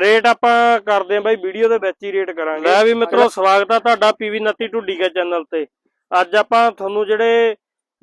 Rate ਆਪਾਂ ਕਰਦੇ ਆਂ ਬਾਈ ਵੀਡੀਓ ਦੇ ਵਿੱਚ ਹੀ ਰੇਟ ਕਰਾਂਗੇ। ਲੈ ਵੀ ਮਿੱਤਰੋ ਸਵਾਗਤ ਆ ਤੁਹਾਡਾ ਪੀਵੀ 29 ਢੁੱਡੀਗਾ ਚੈਨਲ ਤੇ। ਅੱਜ ਆਪਾਂ ਤੁਹਾਨੂੰ ਜਿਹੜੇ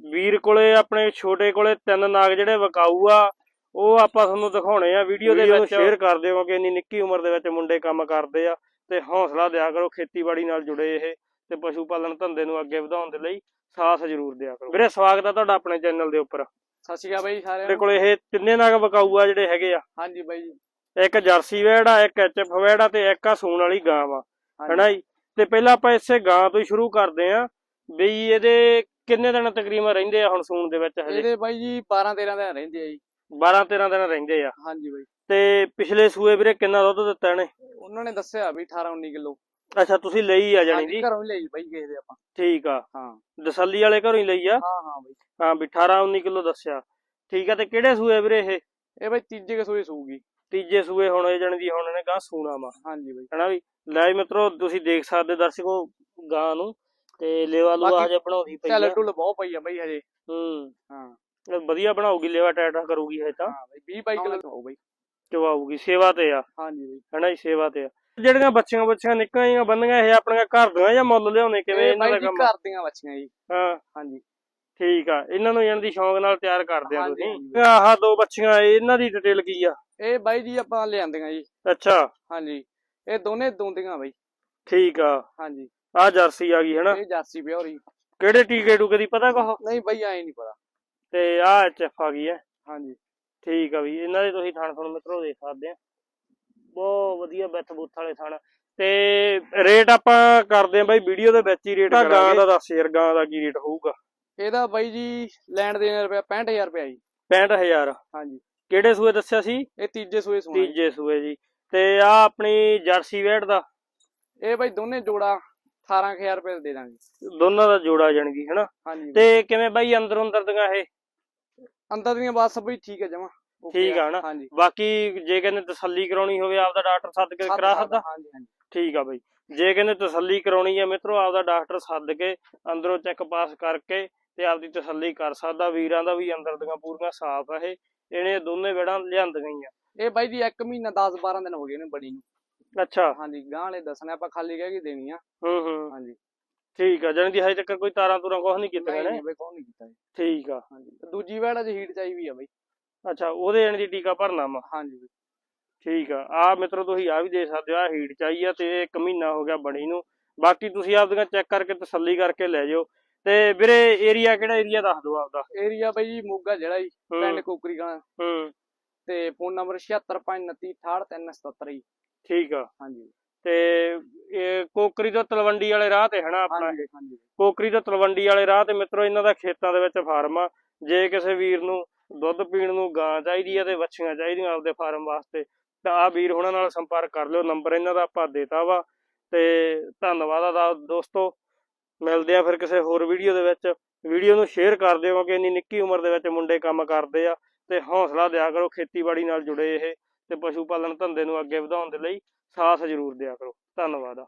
ਵੀਰ ਕੋਲੇ ਆਪਣੇ ਛੋਟੇ ਕੋਲੇ ਤਿੰਨ ਨਾਗ ਜਿਹੜੇ ਵਿਕਾਊ ਆ ਉਹ ਆਪਾਂ ਤੁਹਾਨੂੰ ਦਿਖਾਉਣੇ ਆ ਵੀਡੀਓ ਦੇ ਵਿੱਚ। ਸ਼ੇਅਰ ਕਰ ਦਿਓ ਕਿ ਇੰਨੀ ਨਿੱਕੀ ਉਮਰ ਦੇ ਵਿੱਚ ਮੁੰਡੇ ਕੰਮ ਕਰਦੇ ਆ ਤੇ ਹੌਸਲਾ ਦਿਆ ਕਰੋ ਖੇਤੀਬਾੜੀ ਨਾਲ ਜੁੜੇ ਇਹ ਤੇ ਪਸ਼ੂ ਪਾਲਣ ਧੰਦੇ ਨੂੰ ਅੱਗੇ ਵਧਾਉਣ ਦੇ ਲਈ ਸਾਥ ਜ਼ਰੂਰ ਦਿਆ ਕਰੋ। ਵੀਰੇ ਸਵਾਗਤ ਆ ਤੁਹਾਡਾ ਆਪਣੇ ਚੈਨਲ ਦੇ ਉੱਪਰ। ਸਤਿ ਸ਼੍ਰੀ ਅਕਾਲ ਬਾਈ ਸਾਰਿਆਂ ਨੂੰ। ਕੋਲੇ ਇਹ ਤਿੰਨੇ ਨਾਗ ਵਿਕਾਊ ਆ ਜਿਹੜੇ ਹੈਗੇ ਆ? ਹਾਂਜੀ ਬਾਈ ਜੀ। ਇੱਕ ਜਰਸੀ ਵੈੜ ਇੱਕ ਐਚਐਫ ਵੈੜ ਤੇ ਇੱਕ ਆ ਸੂਣ ਵਾਲੀ ਗਾਂ ਵਾ। ਹਨਾ ਜੀ? ਤੇ ਪਹਿਲਾਂ ਆਪਾਂ ਇਸੇ ਗਾਂ ਤੋਂ ਹੀ ਸ਼ੁਰੂ ਕਰਦੇ ਆਂ ਵੀ ਇਹਦੇ ਕਿੰਨੇ ਦਿਨ ਤਕਰੀਬਨ ਰਹਿੰਦੇ ਆ ਹੁਣ ਸੂਣ ਦੇ ਵਿੱਚ ਹਜੇ? ਇਹਦੇ ਬਾਈ ਜੀ 12 13 ਦਿਨ ਰਹਿੰਦੇ ਆ ਜੀ। 12 13 ਦਿਨ ਰਹਿੰਦੇ ਆ। ਹਾਂਜੀ ਬਾਈ। ਤੇ ਪਿਛਲੇ ਸੂਏ ਵੀਰੇ ਕਿੰਨਾ ਦੁੱਧ ਦਿੱਤਾ ਇਹਨੇ? ਉਹਨਾਂ ਨੇ ਦੱਸਿਆ ਵੀ 18 19 ਕਿਲੋ। ਅੱਛਾ ਤੁਸੀਂ ਲਈ ਆ ਜਾਣੀ ਜੀ? ਘਰੋਂ ਹੀ ਲਈ ਬਾਈ ਕਿਸੇ ਦੇ ਆਪਾਂ। ਠੀਕ ਆ। ਹਾਂ। ਦਸੱਲੀ ਵਾਲੇ ਘਰੋਂ ਹੀ ਲਈ ਆ? ਹਾਂ ਹਾਂ ਬਾਈ। ਹਾਂ ਵੀ 18 19 ਕਿਲੋ ਦੱਸਿਆ। ਠੀਕ ਆ ਤੇ ਕਿਹੜੇ ਸੂਏ ਵੀਰੇ ਇਹ? ਇਹ ਬਾਈ ਤੀਜੇ ਕੇ ਸੂਈ ਸੂਗੀ। ਤੀਜੇ ਸੂਏ ਹੁਣ ਇਹ ਜਾਣੀ ਦੀ ਹੁਣ ਇਹਨੇ ਗਾਂ ਸੂਣਾ ਵਾ। ਹਾਂਜੀ ਬਾਈ। ਹਨਾ ਵੀ? ਲੈ ਮਿੱਤਰੋ ਤੁਸੀਂ ਦੇਖ ਸਕਦੇ ਦਰਸ਼ਕੋ ਗਾਂ ਨੂੰ ਤੇ ਲੇਵਾ ਲੂਆ ਹਜੇ ਬਣਾਉਂਦੀ ਪਈ ਚੱਲ ਟੁੱਲ ਬਹੁਤ ਪਈ ਆ ਬਾਈ ਹਜੇ। ਹੂੰ। ਹਾਂ। ਵਧੀਆ ਬਣਾਉਗੀ ਲੇਵਾ ਟਾਈਟਾ ਕਰੂਗੀ ਇਹ ਤਾਂ। ਹਾਂ ਬਾਈ 20 22 ਕਿਲੋ ਹੋ ਬਾਈ। ਚਵਾਊਗੀ ਸੇਵਾ ਤੇ ਆ। ਹਾਂਜੀ ਬਾਈ। ਹਨਾ ਜੀ ਸੇਵਾ ਤੇ ਆ। ਜਿਹੜੀਆਂ ਬੱਚੀਆਂ ਬੱਚੀਆਂ ਨਿੱਕੀਆਂ ਜਿਹੀਆਂ ਬੰਦੀਆਂ ਇਹ ਆਪਣੀਆਂ ਘਰ ਦੀਆਂ ਜਾਂ ਮੁੱਲ ਲਿਆਉਣੇ ਕਿਵੇਂ ਇਹ ਇਹਨਾਂ ਦਾ ਬਾਈ ਕੰਮ ਘਰ ਦੀਆਂ ਬੱਚੀਆਂ ਜੀ। ਹਾਂ। ਹਾਂਜੀ। ਠੀਕ ਆ ਇਹਨਾਂ ਨੂੰ ਜਾਣ ਦੀ ਸ਼ੌਂਕ ਨਾਲ ਤਿਆਰ ਕਰਦੇ ਆ ਤੁਸੀਂ। ਆਹ ਦੋ ਬੱਚੀਆਂ ਇਹਨਾਂ ਦੀ ਡਿਟੇਲ ਕੀ ਆ? ਇਹ ਬਾਈ ਜੀ ਆਪਾਂ ਲਿਆਂਦੀਆਂ ਜੀ। ਅੱਛਾ। ਹਾਂਜੀ ਇਹ ਦੋਨੇ ਦੋਂਦੀਆਂ ਬਾਈ। ਠੀਕ ਆ। ਹਾਂਜੀ। ਆ ਜਰਸੀ ਆ ਗਈ ਹਨਾ? ਇਹ ਜਰਸੀ ਪਿਓਰੀ ਕਿਹੜੇ ਟੀਕੇ ਟੂਕੇ ਦੀ ਪਤਾ ਕਹੋ ਨਹੀਂ ਬਾਈ ਐ ਨਹੀਂ ਪਤਾ। ਤੇ ਆ ਐਚਐਫ ਆ ਗਈ ਹੈ। ਹਾਂਜੀ। ਠੀਕ ਆ ਵੀ ਇਹਨਾਂ ਦੇ ਤੁਸੀਂ ਥਣ ਥਣ ਮਿੱਤਰੋ ਦੇਖ ਸਕਦੇ ਆ। ਬਹੁਤ ਵਧੀਆ ਬਿੱਥ ਬੁੱਥ ਵਾਲੇ ਥਣ। ਤੇ ਰੇਟ ਆਪਾਂ ਕਰਦੇ ਆ ਬਾਈ ਵੀਡੀਓ ਦੇ ਵਿੱਚ ਹੀ ਰੇਟ ਕਰਾਂਗੇ। ਗਾਂ ਦਾ ਦੱਸ ਯਾਰ ਗਾਂ ਦਾ ਕੀ ਰੇਟ ਹੋਊਗਾ। ਇਹਦਾ ਬਾਈ ਜੀ ਲੈਣ ਦੇ ਰੁਪਿਆ 65000 ਰੁਪਿਆ ਜੀ। 65000 ਹਾਂਜੀ। ਕਿਹੜੇ ਸੂਏ ਦੱਸਿਆ ਸੀ? ਇਹ ਤੀਜੇ ਸੂਏ ਜੀ। ਤੀਜੇ ਸੂਏ ਜੀ। ਤੇ ਆ ਆਪਣੀ ਜਰਸੀ ਵੈੜ ਦਾ? ਇਹ ਬਾਈ ਦੋਨੇ ਜੋੜਾ 18000 ਰੁਪਏ ਦੇ ਦਾਂਗੇ। ਦੋਨਾਂ ਦਾ ਜੋੜਾ ਜਾਣਗੀ ਹਨਾ? ਹਾਂਜੀ। ਤੇ ਕਿਵੇਂ ਬਾਈ ਅੰਦਰ ਅੰਦਰ ਦੀਆਂ ਇਹ? ਅੰਦਰ ਦੀਆਂ ਬਸ ਬਈ ਠੀਕ ਹੈ ਜਮਾ। ਠੀਕ ਆ ਨਾ। ਹਾਂਜੀ। ਬਾਕੀ ਜੇ ਕਹਿੰਦੇ ਤਸੱਲੀ ਕਰਾਉਣੀ ਹੋਵੇ ਆਪਦਾ ਡਾਕਟਰ ਸੱਦ ਕੇ ਕਰਾ ਸਕਦਾ? ਹਾਂਜੀ ਹਾਂਜੀ। ਠੀਕ ਆ ਬਾਈ। ਜੇ ਕਹਿੰਦੇ ਤਸੱਲੀ ਕਰਾਉਣੀ ਆ ਮਿੱਤਰੋ ਆਪਦਾ ਡਾਕਟਰ ਸੱਦ ਕੇ ਅੰਦਰੋਂ ਚੈੱਕ ਪਾਸ ਕਰਕੇ ਤੇ ਆਪਦੀ ਤਸੱਲੀ ਕਰ ਸਕਦਾ ਵੀਰਾਂ ਦਾ ਵੀ ਅੰਦਰ ਦੀਆਂ ਪੂਰੀਆਂ ਸਾਫ਼ ਆ ਇਹ ਇਹਨੇ ਦੋਨੇ ਵੇੜਾਂ ਲਿਆਂਦੀਆਂ ਹੀ ਆ। ਇਹ ਬਾਈ ਜੀ 1 ਮਹੀਨਾ 10 12 ਦਿਨ ਹੋ ਗਏ ਨੇ ਨੂੰ। ਅੱਛਾ। ਹਾਂਜੀ ਗਾਂ ਵਾਲੇ ਦੱਸਣਾ ਆਪਾਂ ਖਾਲੀ ਕਹਿ ਕੇ ਦੇਣੀ ਆ। ਹੂੰ ਹੂੰ। ਹਾਂਜੀ। ਠੀਕ ਆ ਦੀ ਹਜੇ ਤੱਕ ਕੋਈ ਤਾਰਾਂ ਤੂਰਾਂ ਕੁਝ ਨਹੀਂ ਨਹੀਂ ਨੇ? ਬਾਈ ਕੋਈ ਨਹੀਂ ਕੀਤਾ ਜੀ। ਠੀਕ ਆ। ਹਾਂਜੀ ਦੂਜੀ ਵੈੜ ਅਜ ਹੀਟ ਚਾਈ ਵੀ ਆ ਬਾਈ। ਅੱਛਾ ਉਹਦੇ ਜਾਣੀ ਦੀ ਟੀਕਾ ਭਰਨਾ ਵਾ? ਹਾਂਜੀ ਬਾਈ। ਠੀਕ ਆ ਆ ਮਿੱਤਰੋ ਤੁਸੀਂ ਆ ਵੀ ਦੇ ਸਕਦੇ ਹੋ ਆ ਹੀਟ ਚਾਹੀ ਆ ਤੇ ਇੱਕ ਮਹੀਨਾ ਹੋ ਗਿਆ ਬਣੀ ਨੂੰ। ਬਾਕੀ ਤੁਸੀਂ ਆਪਦੀਆਂ ਚੈੱਕ ਕਰਕੇ ਤਸੱਲੀ ਕਰਕੇ ਲੈ ਜਾਓ ਤੇ ਵੀਰੇ ਏਰੀਆ ਕਿਹੜਾ ਏਰੀਆ ਦੱਸ ਦਿਓ ਆਪਦਾ? ਏਰੀਆ ਬਾਈ ਜੀ ਮੋਗਾ ਜਿਹੜਾ ਜੀ ਪਿੰਡ ਕੋਕਰੀ ਗਾਂ ਹੂੰ। ਤੇ ਫੋਨ ਨੰਬਰ 7659368377 ਜੀ। ਠੀਕ ਆ। ਹਾਂਜੀ। ਤੇ ਇਹ ਕੋਕਰੀ ਤੋਂ ਤਲਵੰਡੀ ਵਾਲੇ ਰਾਹ ਤੇ ਹਨਾ ਆਪਣਾ? ਹਾਂਜੀ ਹਾਂਜੀ। ਕੋਕਰੀ ਤੋਂ ਤਲਵੰਡੀ ਵਾਲੇ ਰਾਹ ਤੇ ਮਿੱਤਰੋ ਇਹਨਾਂ ਦਾ ਖੇਤਾਂ ਦੇ ਵਿੱਚ ਫਾਰਮ ਆ। ਜੇ ਕਿਸੇ ਵੀਰ ਨੂੰ ਦੁੱਧ ਪੀਣ ਨੂੰ ਗਾਂ ਚਾਹੀਦੀ ਆ ਤੇ ਵੱਛੀਆਂ ਚਾਹੀਦੀਆਂ ਆਪਦੇ ਫਾਰਮ ਵਾਸਤੇ ਤਾਂ ਆ ਵੀਰ ਉਹਨਾਂ ਨਾਲ ਸੰਪਰਕ ਕਰ ਲਿਓ। ਨੰਬਰ ਇਹਨਾਂ ਦਾ ਆਪਾਂ ਦੇਤਾ ਵਾ। ਤੇ ਧੰਨਵਾਦ ਆ ਦੋਸਤੋ। ਮਿਲਦੇ ਆ ਫਿਰ ਕਿਸੇ ਹੋਰ ਵੀਡੀਓ ਦੇ ਵਿੱਚ। ਵੀਡੀਓ ਨੂੰ ਸ਼ੇਅਰ ਕਰ ਦਿਓ ਕਿਉਂਕਿ ਇੰਨੀ ਨਿੱਕੀ ਉਮਰ ਦੇ ਵਿੱਚ ਮੁੰਡੇ ਕੰਮ ਕਰਦੇ ਆ ਤੇ ਹੌਸਲਾ ਦਿਆ ਕਰੋ, ਖੇਤੀਬਾੜੀ ਨਾਲ ਜੁੜੇ ਇਹ ਤੇ ਪਸ਼ੂ ਪਾਲਣ ਧੰਦੇ ਨੂੰ ਅੱਗੇ ਵਧਾਉਣ ਦੇ ਲਈ ਸਾਥ ਜ਼ਰੂਰ ਦਿਆ ਕਰੋ। ਧੰਨਵਾਦ ਆ।